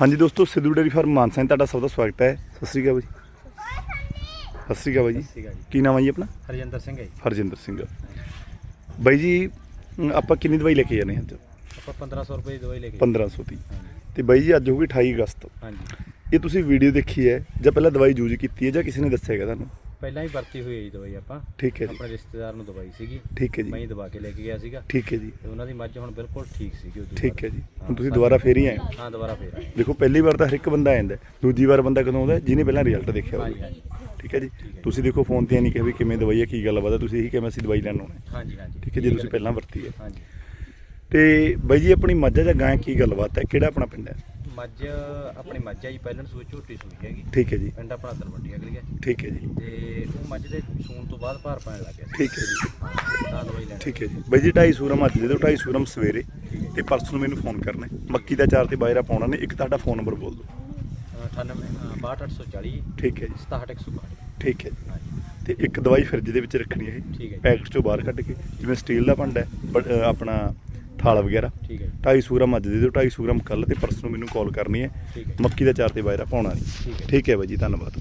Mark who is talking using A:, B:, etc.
A: ਹਾਂਜੀ ਦੋਸਤੋ Sidhu dairy farm Mansa ਜੀ ਤੁਹਾਡਾ ਸਭ ਦਾ ਸਵਾਗਤ ਹੈ। ਸਤਿ ਸ੍ਰੀ ਅਕਾਲ ਬਾਈ। ਸਤਿ ਸ੍ਰੀ ਅਕਾਲ ਬਾਈ ਜੀ। ਕੀ ਨਾਮ ਹੈ ਜੀ ਆਪਣਾ?
B: ਹਰਜਿੰਦਰ ਸਿੰਘ ਹੈ ਜੀ।
A: ਹਰਜਿੰਦਰ ਸਿੰਘ। ਬਾਈ ਜੀ ਅਮ, ਆਪਾਂ ਕਿੰਨੀ ਦਵਾਈ ਲੈ ਕੇ ਜਾਂਦੇ ਹਾਂ ਅੱਜ?
B: ਆਪਾਂ 1500 ਰੁਪਏ ਦੀ ਦਵਾਈ ਲੈ ਕੇ
A: 1500 ਦੀ।
B: ਹਾਂਜੀ।
A: ਤੇ ਬਾਈ ਜੀ ਅੱਜ ਹੋ ਗਈ 28 ਅਗਸਤ।
B: ਹਾਂਜੀ।
A: ਇਹ ਤੁਸੀਂ ਵੀਡੀਓ ਦੇਖੀ ਹੈ ਜਾਂ ਪਹਿਲਾਂ ਦਵਾਈ ਯੂਜ਼ ਕੀਤੀ ਹੈ ਜਾਂ ਕਿਸੇ ਨੇ ਦੱਸਿਆ ਹੈਗਾ ਤੁਹਾਨੂੰ?
B: ਪਹਿਲਾਂ ਹੀ ਵਰਤੀ ਹੋਈ ਹੈ ਜੀ ਦਵਾਈ ਆਪਾਂ
A: ਠੀਕ ਹੈ ਜੀ
B: ਆਪਣੇ ਰਿਸ਼ਤੇਦਾਰ ਨੂੰ ਦਵਾਈ ਸੀਗੀ
A: ਠੀਕ ਹੈ
B: ਮੈਂ
A: ਜੀ
B: ਹੀ ਦਵਾ ਕੇ ਲੈ ਕੇ ਗਿਆ ਸੀਗਾ
A: ਠੀਕ ਹੈ ਜੀ
B: ਤੇ ਉਹਨਾਂ ਦੀ ਮੱਝ ਹੁਣ ਬਿਲਕੁਲ ਠੀਕ ਸੀਗੀ ਉਦੋਂ
A: ਠੀਕ ਹੈ ਜੀ ਹੁਣ ਤੁਸੀਂ ਦੁਬਾਰਾ ਫੇਰ ਹੀ ਆਏ ਹੋ।
B: ਹਾਂ ਦੁਬਾਰਾ ਫੇਰ ਆਏ
A: ਦੇਖੋ ਪਹਿਲੀ ਵਾਰ ਤਾਂ ਹਰ ਇੱਕ ਬੰਦਾ ਆ ਜਾਂਦਾ ਹੈ, ਦੂਜੀ ਵਾਰ ਬੰਦਾ ਕਦੋਂ ਆਉਂਦਾ ਹੈ? ਜਿਹਨੇ ਪਹਿਲਾਂ ਰਿਜ਼ਲਟ ਦੇਖਿਆ
B: ਹਾਂਜੀ
A: ਹੋਵੇ
B: ਹਾਂਜੀ
A: ਠੀਕ ਹੈ ਜੀ। ਤੁਸੀਂ ਦੇਖੋ ਫੋਨ ਤੇ ਨਹੀਂ ਕਿਹਾ ਵੀ ਕਿਵੇਂ ਦਵਾਈ ਹੈ ਕੀ ਗੱਲਬਾਤ ਹੈ ਤੁਸੀਂ ਇਹੀ ਮੈਂ ਅਸੀਂ ਦਵਾਈ ਲੈਣ ਆਉਣਾ ਹੈ।
B: ਹਾਂਜੀ ਹਾਂਜੀ
A: ਠੀਕ ਹੈ ਜੀ ਤੁਸੀਂ ਪਹਿਲਾਂ ਵਰਤੀ ਹੈ
B: ਹਾਂਜੀ
A: ਤੇ ਬਾਈ ਜੀ ਆਪਣੀ ਮੱਝ ਜਾਂ ਗਾਂ ਕੀ ਗੱਲਬਾਤ ਹੈ ਕਿਹੜਾ ਆਪਣਾ ਪਿੰਡ ਹੈ
B: ਮੱਝ ਆਪਣੀ ਮੱਝ ਆ ਜੀ ਪਹਿਲਾਂ ਸੂਈ ਝੋਟੀ ਸੂਈ ਹੈਗੀ
A: ਠੀਕ ਹੈ ਜੀ
B: ਪਿੰਡ ਆਪਣਾ ਦਲਵੰਡੀ ਅਗਲੀ ਹੈ
A: ਠੀਕ ਹੈ ਜੀ
B: ਤੇ ਉਹ ਮੱਝ ਦੇ ਸੂਣ ਤੋਂ ਬਾਅਦ ਭਾਰ ਪੈਣ ਲੱਗ ਗਿਆ ਸੀ।
A: ਠੀਕ ਹੈ ਜੀ।
B: ਹਾਂ, ਤਾਂ ਦਵਾਈ ਲੈਣੀ।
A: ਠੀਕ ਹੈ ਜੀ। ਬਾਈ ਜੀ 250 ਸੂਰਮ ਅੱਜ ਦੇ ਦਿਓ 250 ਸੂਰਮ ਸਵੇਰੇ ਤੇ ਪਰਸੋਂ ਨੂੰ ਮੈਨੂੰ ਫੋਨ ਕਰਨਾ ਹੈ। ਮੱਕੀ ਦਾ ਚਾਰ ਤੇ ਬਾਜਰਾ ਪਾਉਣਾ ਨੇ ਇੱਕ ਤੁਹਾਡਾ ਫੋਨ ਨੰਬਰ ਬੋਲ ਦਿਓ।
B: 98 62840
A: ਠੀਕ ਹੈ ਜੀ।
B: 67162
A: ਠੀਕ ਹੈ ਜੀ।
B: ਹਾਂਜੀ।
A: ਤੇ ਇੱਕ ਦਵਾਈ ਫ੍ਰਿਜ ਦੇ ਵਿੱਚ ਰੱਖਣੀ ਹੈ
B: ਠੀਕ ਹੈ ਜੀ।
A: ਪੈਕਟ ਚੋਂ ਬਾਹਰ ਕੱਢ ਕੇ ਜਿਵੇਂ ਸਟੀਲ ਦਾ ਭਾਂਡਾ ਹੈ ਬਟ ਅ, ਆਪਣਾ ਥਾਲ ਵਗੈਰਾ।
B: ਠੀਕ ਹੈ ਜੀ।
A: 250 ਸੂਰਮ ਅੱਜ ਦੇ ਦਿਓ 250 ਸੂਰਮ ਕੱਲ ਤੇ ਪਰਸੋਂ ਨੂੰ ਮੈਨੂੰ ਕਾਲ ਕਰਨੀ ਹੈ।
B: ਠੀਕ ਹੈ
A: ਮੱਕੀ ਦਾ ਚਾਰ ਤੇ ਬਾਜਰਾ ਪਾਉਣਾ ਨਹੀਂ
B: ਠੀਕ ਹੈ
A: ਠੀਕ ਹੈ ਬਾਈ ਜੀ ਧੰਨਵਾਦ।